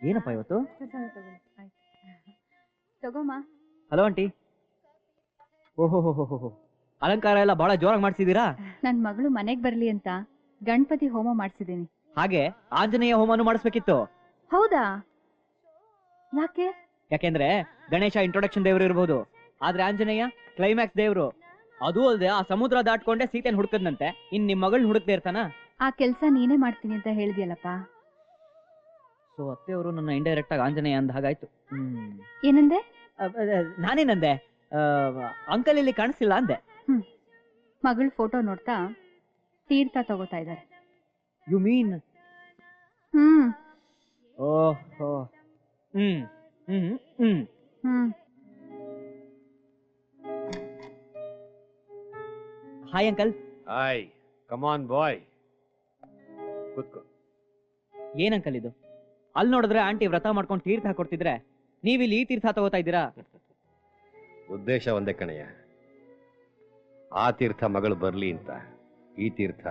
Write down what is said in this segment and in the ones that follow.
ಏನಪ್ಪ ಇವತ್ತು? Hello aunty. ಓಹೋ ಅಲಂಕಾರ ಎಲ್ಲ ಬಹಳ ಜೋರಾಗಿ ಮಾಡ್ಸಿದೀರಾ ನನ್ ಮಗಳು ಮನೆಗ್ ಬರ್ಲಿ ಅಂತ ಗಣಪತಿ ಹೋಮ ಮಾಡ್ಸಿದೀನಿ ಹಾಗೆ ಆಂಜನೇಯ ಹೋಮನು ಮಾಡಿಸ್ಬೇಕಿತ್ತು. ಹೌದಾ? ಯಾಕೆ? ಯಾಕೆಂದ್ರೆ ಗಣೇಶ ಇಂಟ್ರೊಡಕ್ಷನ್ ದೇವ್ರು ಇರಬಹುದು ಆದ್ರೆ ಆಂಜನೇಯ ಕ್ಲೈಮ್ಯಾಕ್ಸ್ ದೇವ್ರು. ಅದು ಅಲ್ಲದೆ ಆ ಸಮುದ್ರ ದಾಟ್ಕೊಂಡೆ ಸೀತೆನ್ ಹುಡುಕದ್ನಂತೆ. ಇನ್ ನಿಮ್ ಮಗಳ್ ಹುಡುಕ್ದೇ ಇರ್ತಾನ? ಆ ಕೆಲಸ ನೀನೇ ಮಾಡ್ತೀನಿ ಅಂತ ಹೇಳಿದ್ಯಲ್ಲಪ್ಪ? ಸೊ ಅತ್ತೆಯವರು ನನ್ನ ಇಂಡೈರೆಕ್ಟ್ ಆಗಿ ಆಂಜನೇಯ ಅಂದ ಹಾಗಾಯ್ತು. ಹ್ಮ್. ಏನಂದೆ? ಅ- ಅ- ನಾನೇನಂದೆ ಅಂಕಲ್ ಇಲ್ಲಿ ಕಾಣಿಸ್ತಿಲ್ಲ ಅಂದೆ. ಮಗಳ ಫೋಟೋ ನೋಡ್ತಾ ತೀರ್ಥ ತಗೋತಾ ಇದ್ದಾರೆ. You mean hmm. ಓಹೋ. ಹ್ಮ್ ಹ್ಮ್ ಹ್ಮ್. ಹ್ಮ್. Hi uncle hi come on boy ಕೂತ್ಕೋ ಏನ್ ಅಂಕಲ್ ಇದು? ಅಲ್ಲಿ ನೋಡಿದ್ರೆ ಆಂಟಿ ವ್ರತ ಮಾಡ್ಕೊಂಡು ತೀರ್ಥ ಕೊಡ್ತಿದ್ರೆ ಇಲ್ಲಿ ಈ ತೀರ್ಥ ತಗೋತಾ ಇದ್ದೀರಾ? ಉದ್ದೇಶ ಒಂದೇ ಕಣಯ್ಯ. ಆ ತೀರ್ಥ ಮಗಳು ಬರ್ಲಿ ಅಂತ ಈ ತೀರ್ಥ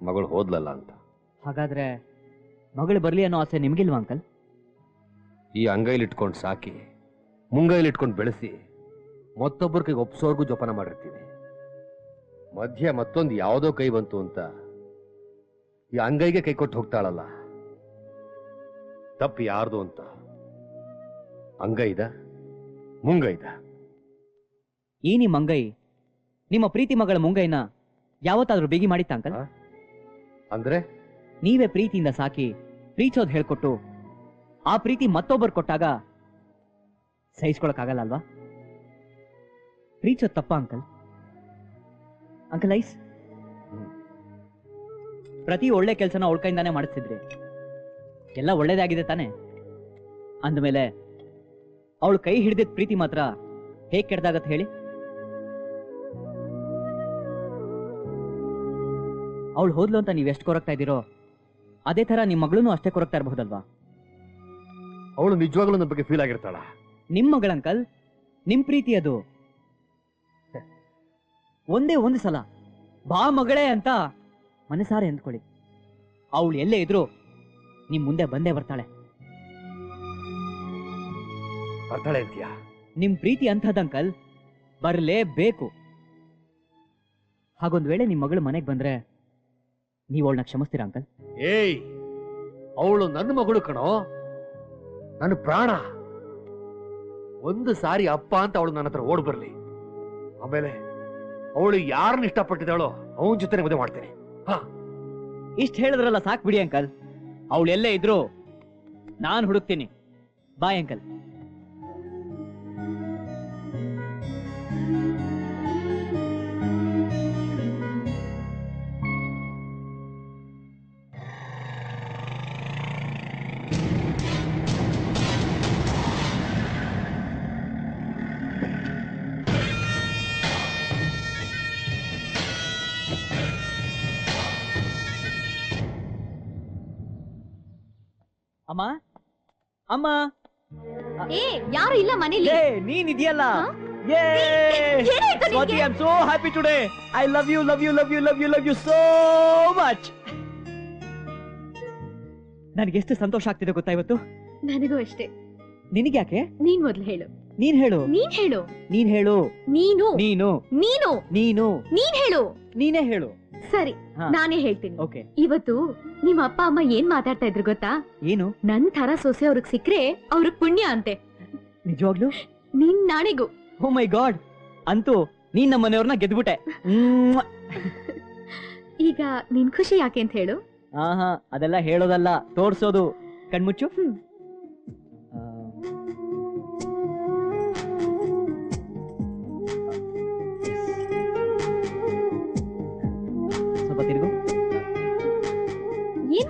ಮಗಳು ಹೋದ್ಲಲ್ಲ ಅಂತ. ಹಾಗಾದ್ರೆ ಮಗಳು ಬರ್ಲಿ ಅನ್ನೋ ಆಸೆ ನಿಮ್ಗಿಲ್ವಾ ಅಂಕಲ್ ಈ ಅಂಗೈಲಿಟ್ಕೊಂಡು ಸಾಕಿ ಮುಂಗೈಲಿಟ್ಕೊಂಡು ಬೆಳೆಸಿ ಮತ್ತೊಬ್ಬರಿಗೆ ಒಪ್ಸೋರ್ಗೂ ಜೋಪಾನ ಮಾಡಿರ್ತೀನಿ. ಮಧ್ಯ ಮತ್ತೊಂದು ಯಾವುದೋ ಕೈ ಬಂತು ಅಂತ ಈ ಅಂಗೈಗೆ ಕೈ ಕೊಟ್ಟು ಹೋಗ್ತಾಳಲ್ಲ. ತಪ್ಪು ಯಾರ್ದು ಅಂತ. ಅಂಗೈದ ಮುಂಗೈದ ಈ ನಿಮ್ ಮಂಗೈ ನಿಮ್ಮ ಪ್ರೀತಿ ಮಗಳ ಮುಂಗೈನ ಯಾವತ್ತಾದ್ರೂ ಬಿಗಿ ಮಾಡಿತ್ತ ಅಂಕಲ್ ಆ? ಅಂದ್ರೆ? ನೀವೇ ಪ್ರೀತಿಯಿಂದ ಸಾಕಿ ಪ್ರೀಚೋದ್ ಹೇಳ್ಕೊಟ್ಟು ಆ ಪ್ರೀತಿ ಮತ್ತೊಬ್ಬರು ಕೊಟ್ಟಾಗ ಸಹಿಸ್ಕೊಳಕ್ ಆಗಲ್ಲ ಅಲ್ವಾ? ಪ್ರೀಚೋದ್ ತಪ್ಪ ಅಂಕಲ್? Uncle ice. ಪ್ರತಿ ಒಳ್ಳೆ ಕೆಲಸನ ಅವಳ ಕೈಯಿಂದಾನೆ ಮಾಡಿಸ್ತಿದ್ರಿ. ಎಲ್ಲ ಒಳ್ಳೇದಾಗಿದೆ ತಾನೆ? ಅಂದಮೇಲೆ ಅವಳು ಕೈ ಹಿಡಿದಿದ್ ಪ್ರೀತಿ ಮಾತ್ರ ಹೇಗೆ ಕೆಡ್ದಾಗತ್ತೆ ಹೇಳಿ? ಅವಳು ಹೋದ್ಲು ಅಂತ ನೀವು ಎಷ್ಟು ಕೊರಕ್ತಾ ಇದ್ದೀರೋ ಅದೇ ತರ ನಿಮ್ಮ ಮಗಳೂ ಅಷ್ಟೇ ಕೊರಕ್ತಾ ಇರಬಹುದಲ್ವಾ? ಅವಳು ನಿಜವಾಗ್ಲೂ ನನ್ನ ಬಗ್ಗೆ ಫೀಲ್ ಆಗಿರ್ತಾಳ? ನಿಮ್ ಮಗಳಂಕಲ್ ನಿಮ್ ಪ್ರೀತಿ ಅದು. ಒಂದೇ ಒಂದು ಸಲ ಬಾ ಮಗಳೇ ಅಂತ ಮನಸಾರೆ ಅಂದ್ಕೊಳ್ಳಿ. ಅವಳು ಎಲ್ಲೇ ಇದ್ರು ನಿಮ್ ಮುಂದೆ ಬಂದೇ ಬರ್ತಾಳೆ. ಬರ್ತಾಳೆ ಅಂತೀಯಾ? ನಿಮ್ ಪ್ರೀತಿ ಅಂಥದ್ದಂಕಲ್ ಬರಲೇಬೇಕು ಹಾಗೊಂದ್ ವೇಳೆ ನಿಮ್ ಮಗಳು ಮನೆಗೆ ಬಂದ್ರೆ ನೀವು ಅವಳನ್ನ ಕ್ಷಮಿಸ್ತೀರಾ ಅಂಕಲ್? ಏಯ್ ಅವಳು ನನ್ನ ಮಗಳು ಕಣೋ. ನನ್ನ ಪ್ರಾಣ. ಒಂದು ಸಾರಿ ಅಪ್ಪ ಅಂತ ಅವಳು ನನ್ನ ಹತ್ರ ಓಡ್ ಬರ್ಲಿ. ಆಮೇಲೆ ಅವಳು ಯಾರನ್ನ ಇಷ್ಟಪಟ್ಟಿದ್ದಾಳೋ ಅವನ ಜೊತೆ ಮದುವೆ ಮಾಡ್ತೇನೆ. ಇಷ್ಟ ಹೇಳಿದ್ರಲ್ಲ ಸಾಕ್ ಬಿಡಿ ಅಂಕಲ್. ಅವಳು ಎಲ್ಲೇ ಇದ್ರು ನಾನ್ ಹುಡುಕ್ತೀನಿ. Bye uncle. ಅಮ್ಮ? ಅಮ್ಮ? ಏ ಯಾರು ಇಲ್ಲ ಮನೇಲಿ? ಏ ನೀನ್ ಇದೆಯಲ್ಲ ಏನಾಯ್ತು Swathi I am so happy today I love you love you love you love you love you so much ನನಗೆ ಎಷ್ಟು ಸಂತೋಷ ಆಗ್ತಿದೆ ಗೊತ್ತಾ ಇವತ್ತು? ನನಗೂ ಅಷ್ಟೇ. ನಿನಗೆ ಯಾಕೆ ನೀನ್ ಮೊದ್ಲು ಹೇಳು. ನೀನ್ ಹೇಳು. ನೀನ್ ಹೇಳು. ನೀನ್ ಹೇಳು. ನೀನು. ನೀನು. ನೀನು. ನೀನು. ನೀನ್ ಹೇಳು. ನೀನೇ ಹೇಳು. ಸರಿ ಹಾ. ನಾನೇ ಹೇಳ್ತೀನಿ. ಓಕೆ. ಇವತ್ತು ನಿಮ್ಮ ಅಪ್ಪ ಅಮ್ಮ ಏನ್ ಮಾತಾಡ್ತಾ ಇದ್ರು ಗೊತ್ತಾ? ಏನು? ನನ್ ತರ ಸೊಸೆ ಅವ್ರಿಗೆ ಸಿಕ್ಕ್ರೆ ಅವ್ರಿಗೆ ಪುಣ್ಯ ಅಂತೆ. ನಿಜವಾಗ್ಲು? ನಿನ್ ನಾಣಿಗೂ. ಓ ಮೈ ಗಾಡ್! ಅಂತೂ ನೀನ್ ನಮ್ಮ ಮನೆಯವ್ರನ್ನ ಗೆದ್ಬಿಟ್ಟೆ. ಈಗ ನಿನ್ ಖುಷಿ ಯಾಕೆ ಅಂತ ಹೇಳು. ಆಹಾ ಅದೆಲ್ಲ ಹೇಳೋದಲ್ಲ ತೋರ್ಸೋದು. ಕಣ್ಮುಚ್ಚು?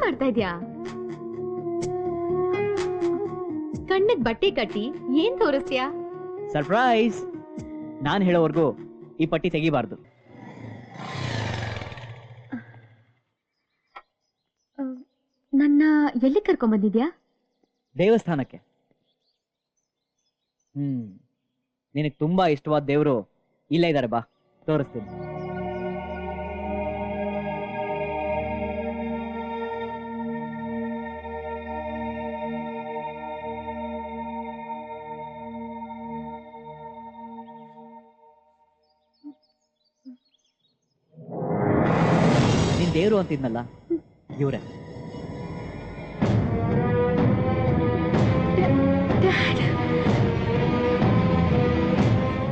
ಮಾಡ್ತಾ ಇದ್ಯಾ? ಕಣ್ಣಿಗ್ ಬಟ್ಟೆ ಕಟ್ಟಿ ಏನ್ ತೋರಿಸ್ತೀಯಾ? ಸರ್ಪ್ರೈಸ್ ನಾನ್ ಹೇಳೋವರೆಗೂ ಈ ಪಟ್ಟಿ ತೆಗಿಬಾರ್ದು. ನನ್ನ ಎಲ್ಲಿ ಕರ್ಕೊಂಡ್ ಬಂದಿದ್ಯಾ? ದೇವಸ್ಥಾನಕ್ಕೆ. ಹ್ಮ್ ನಿನಗೆ ತುಂಬಾ ಇಷ್ಟವಾದ ದೇವರು ಇಲ್ಲೇ ಇದ್ದಾರೆ ಬಾ ತೋರಿಸ್ತೀನಿ. ದೇವ್ರು ಅಂತಿದ್ನಲ್ಲ ಇವ್ರೆ.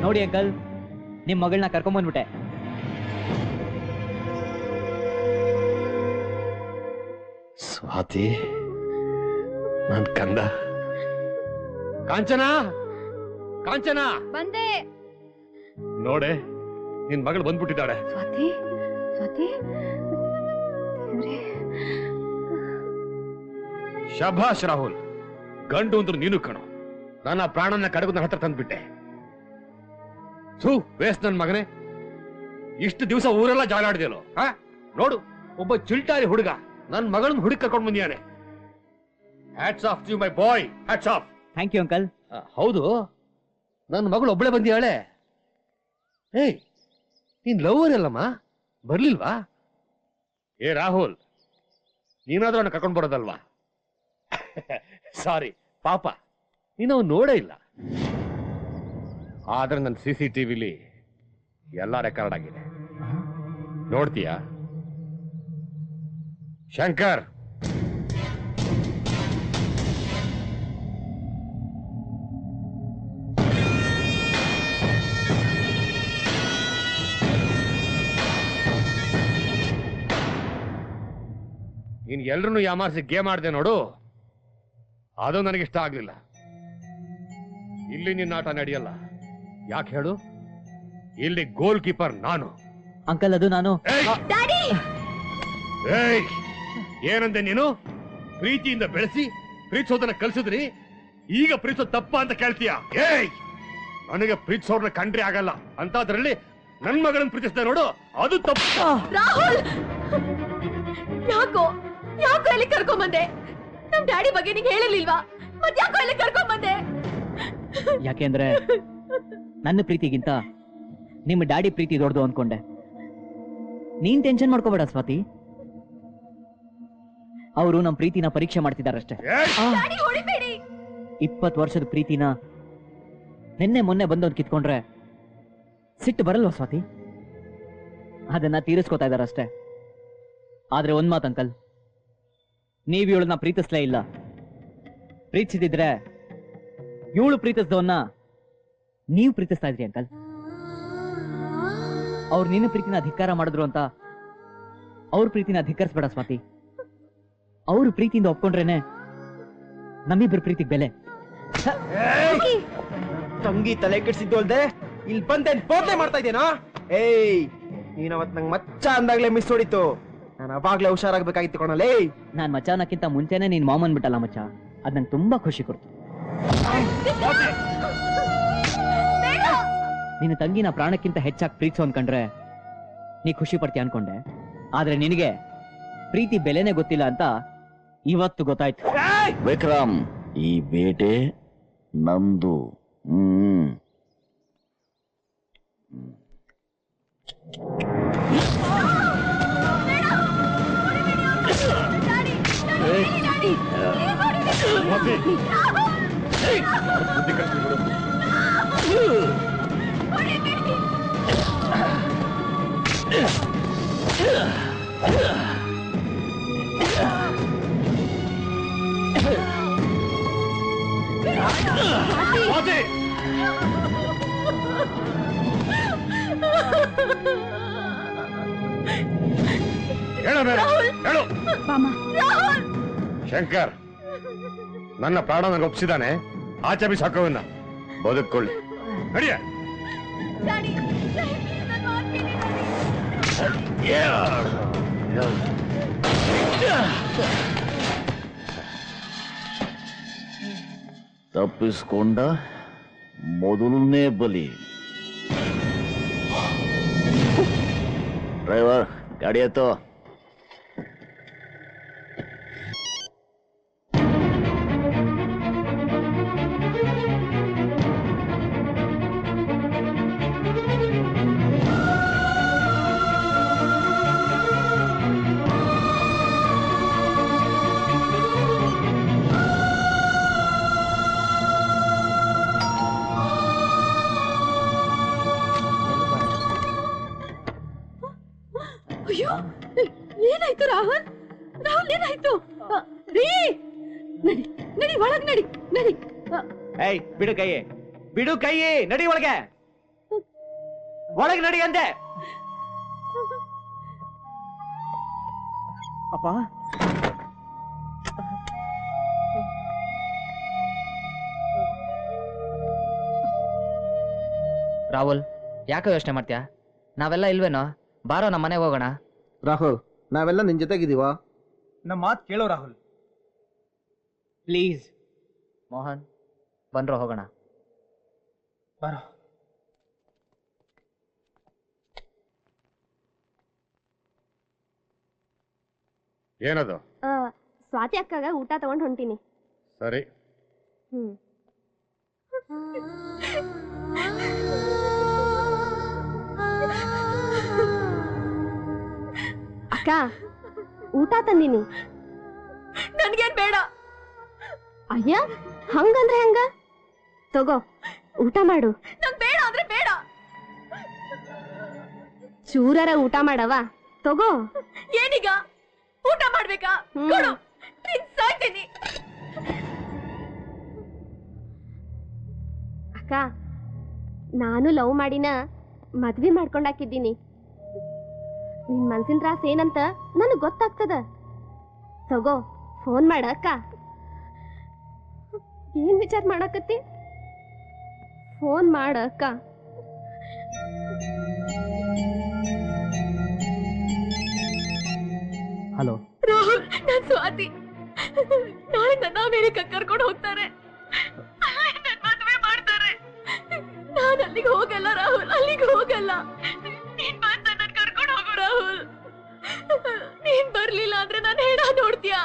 ನೋಡಿ ಅಂಕಲ್ ನಿಮ್ ಮಗಳನ್ನ ಕರ್ಕೊಂಬಂದ್ಬಿಟ್ಟೆ ಸ್ವಾತಿ ನನ್ ಕಂದ. ಕಾಂಚನ? ಕಾಂಚನ? ಬಂದೆ. ನೋಡೆ ನಿನ್ ಮಗಳು ಬಂದ್ಬಿಟ್ಟಿದ್ದಾಳೆ. ಸ್ವಾತಿ ಸ್ವಾತಿ ದೇವ್ರೇ ಶಭಾಷ್ ರಾಹುಲ್ ಗಂಡು ಅಂದ್ರೆ ನೀನು ಕಣು. ನನ್ನ ಪ್ರಾಣನ ಕಡಗು ನನ್ನ ಹತ್ರ ತಂದ್ಬಿಟ್ಟೆ. ಥೂ ವೇಸ್ಟ್ ನನ್ ಮಗನೇ. ಇಷ್ಟು ದಿವಸ ಊರೆಲ್ಲ ಜಾಲಾಡ್ದೇಲೋ ಹಾ? ನೋಡು ಒಬ್ಬ ಚಿಲ್ಟಾರಿ ಹುಡುಗ ನನ್ ಮಗಳನ್ನ ಹುಡುಗ ಕರ್ಕೊಂಡ್ ಬಂದಿಯಾನೆ hats off you my boy hats off thank you uncle ಹೌದು. ನನ್ನ ಮಗಳು ಒಬ್ಬಳೆ ಬಂದಿಯಾಳೆ ಏಯ್ ನೀನ್ ಲವರ್ ಅಲ್ಲಮ್ಮ? ಬರ್ಲಿಲ್ವಾ? ಏ, ರಾಹುಲ್, ನೀನಾದ್ರೂ ಅವ್ನ ಕರ್ಕೊಂಡ್ ಬರೋದಲ್ವಾ? ಸಾರಿ, ಪಾಪ, ನೀನು ಅವ್ನು ನೋಡೇ ಇಲ್ಲ. ಆದ್ರೆ ನನ್ನ ಸಿ ಸಿ ಟಿವಿಲಿ ಎಲ್ಲ ರೆಕಾರ್ಡ್ ಆಗಿದೆ. ನೋಡ್ತೀಯಾ? ಶಂಕರ್! ನೀನ್ ಎಲ್ರನ್ನೂ ಯಾಮಾರಿಸಿ ಗೇಮ್ ಆಡ್ದೆ ನೋಡು. ಅದು ನನಗಿಷ್ಟ ಆಗಲಿಲ್ಲ. ಇಲ್ಲಿ ನಿನ್ನ ಆಟ ನಡೆಯಲ್ಲ. ಯಾಕೆ ಹೇಳು? ಇಲ್ಲಿ ಗೋಲ್ ಕೀಪರ್ ನಾನು. ಅಂಕಲ್ ಅದು ನಾನು. ಏಯ್! ಏಯ್! ಏನಂದೆ ನೀನು? ಪ್ರೀತಿಯಿಂದ ಬೆಳೆಸಿ ಪ್ರೀತಿಸೋದನ್ನ ಕಲಿಸಿದ್ರಿ. ಈಗ ಪ್ರೀತಿಸೋ ತಪ್ಪ ಅಂತ ಕೇಳ್ತೀಯ? ಏಯ್! ನನಗೆ ಪ್ರೀತಿಸೋರ್ನ ಕಂಡ್ರೆ ಆಗಲ್ಲ. ಅಂತ ಅದರಲ್ಲಿ ನನ್ ಮಗಳನ್ನ ಪ್ರೀತಿಸ್ತಾ ನೋಡು. ಅದು ತಪ್ಪು. ರಾಹುಲ್! ಯಾಕೋ? ಯಾಕೋ ಇಲ್ಲಿ ಕರ್ಕೊಂಬಂದೆ ನಮ್ ಡ್ಯಾಡಿ ಬಗ್ಗೆ ನಿಂಗೆ ಹೇಳಲಿಲ್ವಾ? ಮತ್ ಯಾಕೋ ಇಲ್ಲಿ ಕರ್ಕೊಂಬಂದೆ ಯಾಕೆಂದ್ರೆ ನನ್ನ ಪ್ರೀತಿಗಿಂತ ನಿಮ್ಮ ಡ್ಯಾಡಿ ಪ್ರೀತಿ ದೊಡ್ಡದು ಅನ್ಕೊಂಡೆ. ನೀನ್ ಟೆನ್ಷನ್ ಮಾಡ್ಕೋಬೇಡ ಸ್ವಾತಿ. ಅವರು ನಮ್ ಪ್ರೀತಿನ ಪರೀಕ್ಷೆ ಮಾಡ್ತಿದಾರಷ್ಟೇ ಅಷ್ಟೇ ಡ್ಯಾಡಿ ಹೊಡಿಬೇಡಿ! ಇಪ್ಪತ್ತು ವರ್ಷದ ಪ್ರೀತಿನ ನಿನ್ನೆ ಮೊನ್ನೆ ಬಂದವನ್ ಕಿತ್ಕೊಂಡ್ರೆ ಸಿಟ್ಟು ಬರಲ್ವಾ ಸ್ವಾತಿ? ಅದನ್ನ ತೀರಿಸ್ಕೋತಾ ಇದಾರಷ್ಟೇ ಆದ್ರೆ ಒಂದ್ ಮಾತು ಅಂಕಲ್ ನೀವ್ ಇವಳನ್ನ ಪ್ರೀತಿಸ್ಲೇ ಇಲ್ಲ. ಪ್ರೀತಿಸಿದ್ರೆ ಇವಳು ಪ್ರೀತಿಸ್ದವನ್ನ ನೀವು ಪ್ರೀತಿಸ್ತಾ ಇದ್ರಿ ಅಂಕಲ್. ಅವ್ರು ನಿನ್ನ ಪ್ರೀತಿನ ಅಧಿಕಾರ ಮಾಡಿದ್ರು ಅಂತ ಅವ್ರ ಪ್ರೀತಿನ ಧಿಕ್ಕರಿಸ್ಬೇಡ ಸ್ವಾತಿ. ಅವ್ರ ಪ್ರೀತಿಯಿಂದ ಒಪ್ಕೊಂಡ್ರೇನೆ ನಮ್ಮಿಬ್ಬರ ಪ್ರೀತಿಗೆ ಬೆಲೆ. ತಂಗಿ ತಲೆ ಕೆಡ್ಸಿದ್ದು ಅಲ್ದೆ ಇಲ್ಲಿ ಬಂದೆ ಮಾಡ್ತಾ ಇದ್ದೇನಾ? ಏಯ್! ನೀನ್ ಅವತ್ ನಂಗೆ ಮಚ್ಚ ಅಂದಾಗ್ಲೇ ಮಿಸ್ ಹೊಡಿತು. ನಾನು ಅವಾಗ್ಲೇ ಹುಷಾರಾಗ್ಬೇಕಾಗಿತ್ತು ಕಣಲೇ. ನಾನ್ ಮಚಾನಕ್ಕಿಂತ ಮುಂಚೆನೆ ನೀನ್ ಮಾಮನ್ ಬಿಟ್ಟಲ್ಲ ಮಚ್ಚ. ಅದ್ ನಂಗೆ ತುಂಬಾ ಖುಷಿ ಕೊಡ್ತು. ನಿನ್ನ ತಂಗಿನ ಪ್ರಾಣಕ್ಕಿಂತ ಹೆಚ್ಚಾಗಿ ಪ್ರೀತಿಸೋ ಅನ್ಕೊಂಡ್ರೆ ನೀ ಖುಷಿ ಪಡ್ತೀಯ ಅನ್ಕೊಂಡೆ. ಆದ್ರೆ ನಿನಗೆ ಪ್ರೀತಿ ಬೆಲೆನೇ ಗೊತ್ತಿಲ್ಲ ಅಂತ ಇವತ್ತು ಗೊತ್ತಾಯ್ತು. ವಿಕ್ರಮ್ ಈ ಬೇಟೆ ನಂದು ಹ್ಮ್. ಸ್ವಾತಿ! ಬುದ್ಧಿ ಕಲಿಸ್ತೀನಿ ಬಿಡು. ಸ್ವಾತಿ! ಹೇಳು ಮೇಲೆ, ಹೇಳು ಬಾಮ ಶಂಕರ್ ನನ್ನ ಪ್ರಾಣ ನನಗೆ ಒಪ್ಸಿದಾನೆ ಆಚೆ ಬಿಸಿ ಹಾಕೋವನ್ನ ಬದುಕೊಳ್ಳಿ ನಡಿಯ ಡ್ಯಾಡಿ ನನ್ನ ಮಾತ್ ಕೇಳಿ ಡ್ಯಾಡಿ. ತಪ್ಪಿಸ್ಕೊಂಡ ಮೊದಲನೇ ಬಲಿ ಡ್ರೈವರ್ ಗಾಡಿ ಎತ್ತೋ ಏಯ್ ಬಿಡು ಕೈ ಬಿಡು ಕೈ ನಡಿ ಒಳಗೆ. ಒಳಗೆ ನಡಿ ಅಂದೆ. ಅಪ್ಪ. ರಾಹುಲ್ ಯಾಕೆ ಯೋಚನೆ ಮಾಡ್ತೀಯಾ? ನಾವೆಲ್ಲ ಇಲ್ವೇನೋ? ಬಾರೋ ನಮ್ಮ ಮನೆಗೆ ಹೋಗೋಣ. ರಾಹುಲ್ ನಾವೆಲ್ಲ ನಿನ್ ಜೊತೆಗಿದೀವ ನಮ್ಮ ಮಾತು ಕೇಳೋ ರಾಹುಲ್. ಪ್ಲೀಸ್. ಮೋಹನ್ ಬಂದ್ರೋ ಹೋಗೋಣ. ಬರೋ. ಏನದು? ಸ್ವಾತಿ ಅಕ್ಕಗ ಊಟ ತಗೊಂಡ್ ಹೊಂಟೀನಿ. ಸರಿ. ಹ್ಮ್. ಅಕ್ಕ ಊಟ ತಂದೀನಿ. ನನ್ಗೇನ್ ಬೇಡ. ಅಯ್ಯ ಹಂಗಂದ್ರೆ ಹೆಂಗ? ತಗೋ ಊಟ ಮಾಡು. ಬೇಡ ಅಂದ್ರೆ ಬೇಡ. ಚೂರರ ಊಟ ಮಾಡವ? ತಗೋ. ಏನೀಗ? ಊಟ ಮಾಡ್ಬೇಕಾ? ಕೊಡು. ಸಾಯ್ತೀನಿ. ಅಕ್ಕ ನಾನು ಲವ್ ಮಾಡಿನ ಮದ್ವೆ ಮಾಡ್ಕೊಂಡಾಕಿದ್ದೀನಿ. ನಿನ್ ಮನ್ಸಿನ ತ್ರಾಸ ಏನಂತ ನನಗ್ ಗೊತ್ತಾಗ್ತದ. ತಗೋ ಫೋನ್ ಮಾಡ ಅಕ್ಕ. ಏನ್ ವಿಚಾರ ಮಾಡಾಕತ್ತಿ? ಫೋನ್ ಮಾಡ ಅಕ್ಕ. ಹಲೋ. ರಾಹುಲ್ ನಾನ್ ಸ್ವಾತಿ. ನಾಳೆ ನನ್ನ ಮೇಲೆ ಕರ್ಕೊಂಡು ಹೋಗ್ತಾರೆ? ಅಲ್ಲೇ ನನ್ ಮದ್ವೆ ಮಾಡ್ತಾರೆ. ನಾನು ಅಲ್ಲಿಗೆ ಹೋಗಲ್ಲ ರಾಹುಲ್ ಅಲ್ಲಿಗೆ ಹೋಗಲ್ಲ. ನೀನ್ ಬಂದ ನನ್ ಕರ್ಕೊಂಡು ಹೋಗು ರಾಹುಲ್. ನೀನ್ ಬರ್ಲಿಲ್ಲ ಅಂದ್ರೆ ನಾನು ಹೇಳ ನೋಡ್ತೀಯಾ?